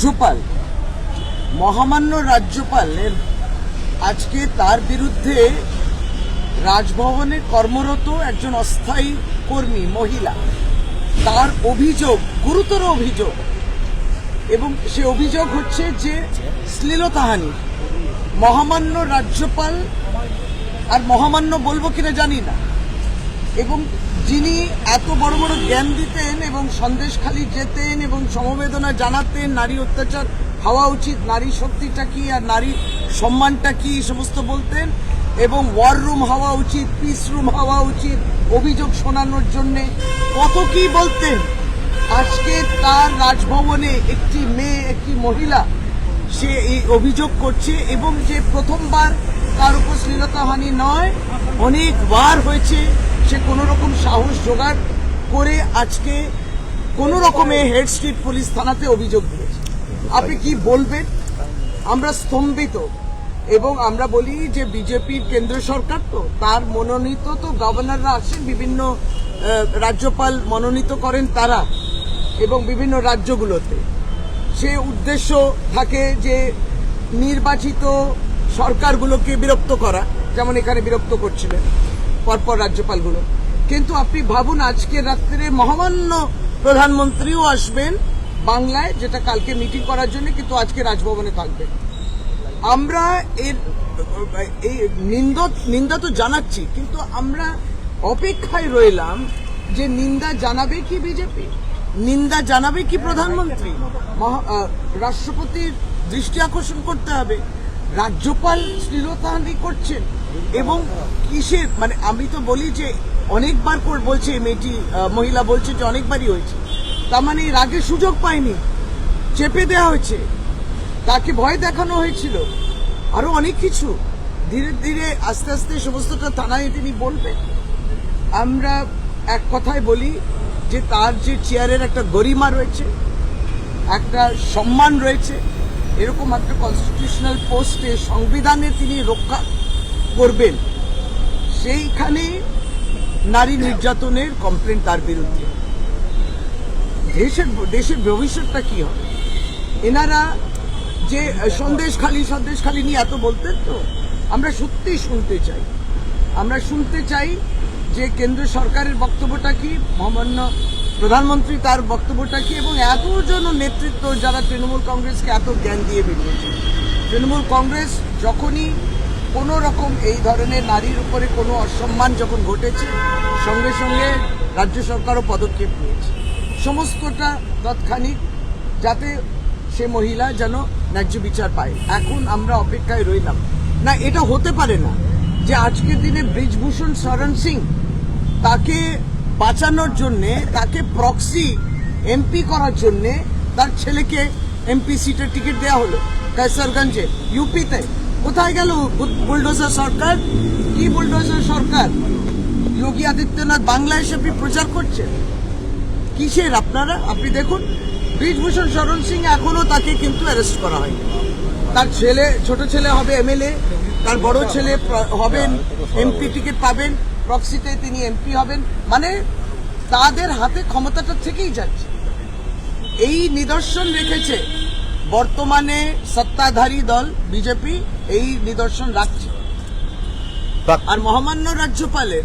রাজ্যপাল, মহামান্য রাজ্যপালের আজকে তার বিরুদ্ধে রাজভবনে কর্মরত একজন অস্থায়ী কর্মী, মহিলা। তার অভিযোগ, গুরুতর অভিযোগ, এবং সে অভিযোগ হচ্ছে যে শ্লীলতাহানি মহামান্য রাজ্যপাল, আর মহামান্য বলব কিনা জানি না। এবং যিনি এত বড় বড় জ্ঞান দিতেন এবং সন্দেশখালি যেতেন এবং সমবেদনা জানাতেন, নারী অত্যাচার হওয়া উচিত, নারী শক্তিটা কি আর নারী সম্মানটা কি সমস্ত বলতেন। এবং ওয়ার রুম হওয়া উচিত পিস রুম হওয়া উচিত, অভিযোগ শোনানোর জন্যে। কত কি বলতেন, আজকে তার রাজভবনে একটি মেয়ে, একটি মহিলা সে এই অভিযোগ করছে এবং যে প্রথমবার তার উপর শ্লীলতাহানি নয় অনেকবার হয়েছে, সে কোনো রকম সাহস জোগাড় করে আজকে কোনো রকমে হেড স্ট্রিট পুলিশ থানাতে অভিযোগ দিয়েছে। আপনি কি বলবেন? আমরা স্তম্ভিত এবং আমরা বলি যে বিজেপির কেন্দ্র সরকার তো, তার মনোনীত তো গভর্নররা আসেন বিভিন্ন রাজ্যপাল মনোনীত করেন তারা এবং বিভিন্ন রাজ্যগুলোতে। সে উদ্দেশ্য থাকে যে নির্বাচিত সরকারগুলোকে বিরক্ত করা, যেমন এখানে বিরক্ত করছিলেন পরপর রাজ্যপালগুলো। কিন্তু আপনি ভাবুন, আজকে রাত্রে মহামান্য প্রধানমন্ত্রীও আসবেন বাংলায়, যেটা কালকে মিটিং করার জন্য, কিন্তু আজকে রাজভবনে থাকবে আমরা এর, এই নিন্দা নিন্দা তো জানাচ্ছি, কিন্তু আমরা অপেক্ষায় রইলাম যে নিন্দা জানাবে কি বিজেপি? নিন্দা জানাবে কি প্রধানমন্ত্রী? রাষ্ট্রপতির দৃষ্টি আকর্ষণ করতে হবে। রাজ্যপাল শ্লীলতাহানি করছেন এবং কিসের? মানে আমি তো বলি যে অনেকবার করে, বলছে মেয়েটি মহিলা বলছে যে অনেকবারই হয়েছে। তার মানে এর আগে সুযোগ পায়নি, চেপে দেওয়া হয়েছে। তাকে ভয় দেখানো হয়েছিল। আরও অনেক কিছু। ধীরে ধীরে আস্তে আস্তে সমস্তটা থানায় তিনি বলবেন। আমরা এক কথায় বলি যে তার যে চেয়ারের একটা গরিমা রয়েছে, একটা সম্মান রয়েছে, এরকম একটা কনস্টিটিউশনাল পোস্টে সংবিধানে তিনি রক্ষা করবেন, সেইখানে নারী নির্যাতনের কমপ্লেন তার বিরুদ্ধে। দেশের দেশের ভবিষ্যৎটা কি হবে? এনারা যে, সন্দেশ খালি সন্দেশ খালি নিয়ে এত বলতেন তো? আমরা সত্যি শুনতে চাই। আমরা শুনতে চাই যে কেন্দ্র সরকারের বক্তব্যটা কি, মহামান্য প্রধানমন্ত্রী তার বক্তব্যটা কি, এবং এতজন নেতৃত্ব যারা তৃণমূল কংগ্রেসকে এত জ্ঞান দিয়ে বেরিয়েছে তৃণমূল কংগ্রেস যখনই কোনো রকম এই ধরনের নারীর উপরে কোনো অসম্মান যখন ঘটেছে, সঙ্গে সঙ্গে রাজ্য সরকারও পদক্ষেপ নিয়েছে। সমস্তটা তৎক্ষণিক যাতে সে মহিলা যেন ন্যায্য বিচার পায়। এখন আমরা অপেক্ষায় রইলাম। না, এটা হতে পারে না। যে আজকের দিনে ব্রিজভূষণ শরণ সিং তাকে বাঁচানোর জন্যে, তাকে প্রক্সি এমপি করার জন্যে তার ছেলেকে এমপি সিটের টিকিট দেওয়া হলো কায়সারগঞ্জে ইউপিতে কোথায় গেল বুলডোজার সরকার? কি বুলডোজার সরকার? যোগী আদিত্যনাথ বাংলা হিসেবে প্রচার করছেন? কিসের আপনারা? আপনি দেখুন, ব্রিজভূষণ শরণ সিং এখনও তাকে কিন্তু অ্যারেস্ট করা হয়নি। তার ছেলে, ছোট ছেলে হবে এমএলএ তার বড় ছেলে হবেন এমপি টিকিট পাবেন প্রক্সিতে তিনি এমপি হবেন। মানে তাদের হাতে ক্ষমতাটা থেকেই যাচ্ছে। এই নিদর্শন রেখেছে বর্তমানে সত্তাধারী দল, বিজেপি, এই নিদর্শন রাখছে। আর মহামান্য রাজ্যপালের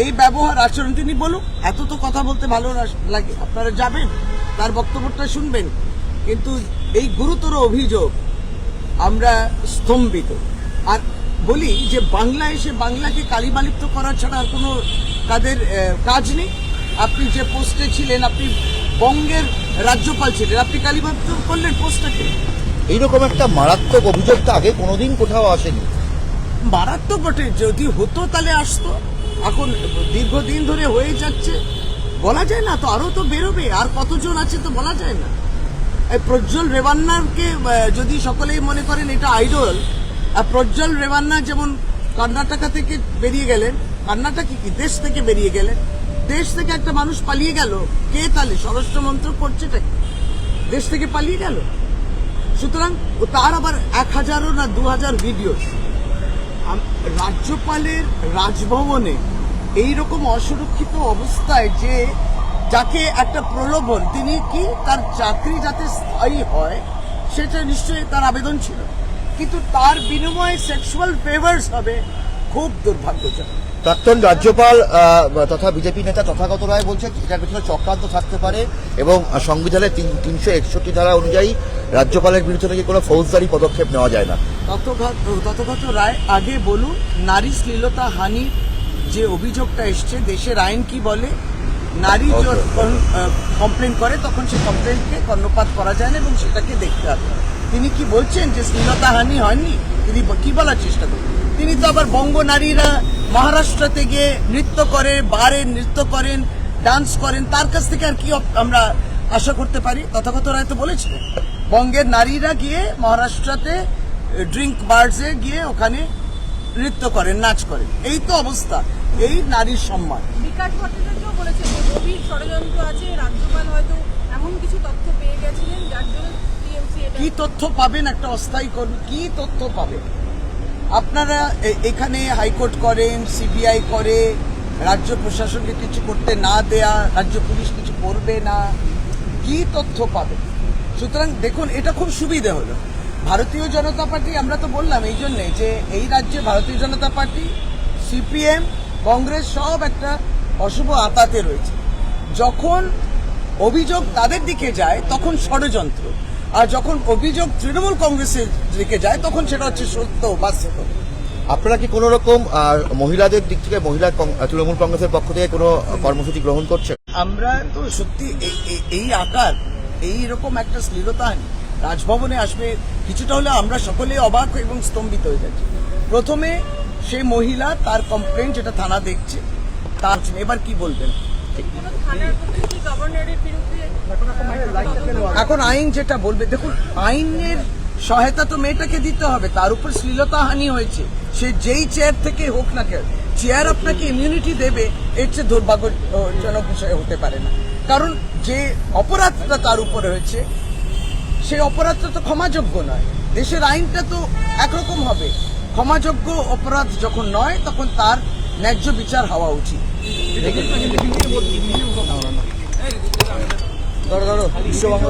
এই ব্যবহার আচরণ তিনি বলুক, এত তো কথা বলতে ভালো লাগে। আপনারা যাবেন, তার বক্তব্যটা শুনবেন। কিন্তু এই গুরুতর অভিযোগ আমরা স্তম্ভিত। বলি যে বাংলা এসে বাংলাকে কালিমালিপ্ত করা ছাড়া আর কোনো তাদের কাজ নেই। আপনি যে পোস্টে ছিলেন আপনি বঙ্গের রাজ্যপাল ছিলেন আপনি কালিমালিপ্ত করলেন পোস্টটাকে। এইরকম একটা মারাত্মক অভিযোগ তো আগে কোনোদিন কোথাও আসেনি। মারাত্মক বটে যদি হতো তাহলে আসতো। এখন দীর্ঘদিন ধরে হয়ে যাচ্ছে। বলা যায় না তো আরও তো বেরোবে আর কতজন আছে তো বলা যায় না। প্রজ্জ্বল রেবান্নাকে আহ, যদি সকলেই মনে করেন এটা আইডল প্রজ্জ্বল রেবান্না যেমন কর্ণাটকা থেকে বেরিয়ে গেলেন, কর্ণাটকে কি দেশ থেকে বেরিয়ে গেলেন? দেশ থেকে একটা মানুষ পালিয়ে গেল, কে তাহলে? স্বরাষ্ট্র মন্ত্রক করছেটা? দেশ থেকে পালিয়ে গেল? সুতরাং তার আবার এক হাজারও না দু হাজার ভিডিও রাজ্যপালের রাজভবনে এই রকম অসুরক্ষিত অবস্থায় যে যাকে একটা প্রলোভন, তিনি কি তার চাকরি যাতে স্থায়ী হয়, সেটা নিশ্চয়ই তার আবেদন ছিল। কিন্তু তার বিনিময়ে সেক্সুয়াল ফেভার্স হবে খুব দুর্ভাগ্যজনক। প্রাক্তন রাজ্যপাল তথা বিজেপি নেতা তথাগত রায় বলছে এটার পেছনে চক্রান্ত থাকতে পারে এবং সংবিধানের তিন তিনশো একষট্টি ধারা অনুযায়ী রাজ্যপালের বিরুদ্ধে নাকি কোনো ফৌজদারি পদক্ষেপ নেওয়া যায় না। ততগত রায় আগে বলুন নারী শ্লীলতা হানির যে অভিযোগটা এসছে দেশের আইন কি বলে? নারী যখন কমপ্লেন করে তখন সে কমপ্লেনকে কর্ণপাত করা যায় না এবং সেটাকে দেখতে হবে। তিনি কি বলছেন যে শ্লীলতা হানি হয়নি? তিনি কি বলার চেষ্টা করেন? তিনি তো আবার বঙ্গ নারীরা মহারাষ্ট্রতে গিয়ে নৃত্য করে, বারে নৃত্য করেন, ডান্স করেন, তার কাছ থেকে আর কি আমরা আশা করতে পারি? তথাগত রায় তো বলেছিলেন। বঙ্গের নারীরা গিয়ে মহারাষ্ট্রতে ড্রিঙ্ক বার্সে গিয়ে ওখানে নৃত্য করেন, নাচ করেন। এই তো অবস্থা। এই নারীর সম্মান। বিকাশ ভট্টাচার্য বলেছেন ষড়যন্ত্র আছে, রাজ্যপাল হয়তো এমন কিছু তথ্য পেয়ে গেছিলেন, যার জন্য কি তথ্য পাবেন একটা অস্থায়ী কর্মী? কি তথ্য পাবেন? আপনারা এখানে হাইকোর্ট করেন, সিবিআই করে, রাজ্য প্রশাসনকে কিছু করতে না দেয়া, রাজ্য পুলিশ কিছু করবে না, কি তথ্য পাবেন? সুতরাং দেখুন, এটা খুব সুবিধে হলো। ভারতীয় জনতা পার্টি, আমরা তো বললাম এই জন্যে যে এই রাজ্যে ভারতীয় জনতা পার্টি, সিপিএম, কংগ্রেস সব একটা অশুভ আতাতে রয়েছে। যখন অভিযোগ তাদের দিকে যায়, তখন ষড়যন্ত্র। আর যখন অভিযোগ তৃণমূল কংগ্রেসের দিকে যায় তখন সেটা হচ্ছে সত্য বাস্তব আপনারা কি কোনো রকম মহিলাদের দিক থেকে মহিলা তৃণমূল কংগ্রেসের পক্ষ থেকে কোনো কর্মসূচি গ্রহণ করছে আমরা তো সত্যি এই- আকার এই রকম একটা শ্লীলতা রাজভবনে আসবে কিছুটা হলে আমরা সকলে অবাক এবং স্তম্ভিত হয়ে যাচ্ছি। প্রথমে সেই মহিলা তার কমপ্লেন যেটা থানা দেখছে তার এবার কি বলবেন? এখন আইন যেটা বলবে, দেখুন, আইনের সহায়তা তো মেয়েটাকে দিতে হবে, তার উপর শ্লীলতা হানি হয়েছে। সে যেই চেয়ার থেকে হোক না কেন চেয়ার আপনাকে ইমিউনিটি দেবে, এর চেয়ে দুর্ভাগ্যজনক বিষয় হতে পারে না। কারণ যে অপরাধটা তার উপরে হয়েছে সেই অপরাধটা তো ক্ষমাযোগ্য নয়। দেশের আইনটা তো একরকম হবে। ক্ষমাযোগ্য অপরাধ যখন নয়, তখন তার ন্যায্য বিচার হওয়া উচিত ধরো ধরো বিশ্ববাংলা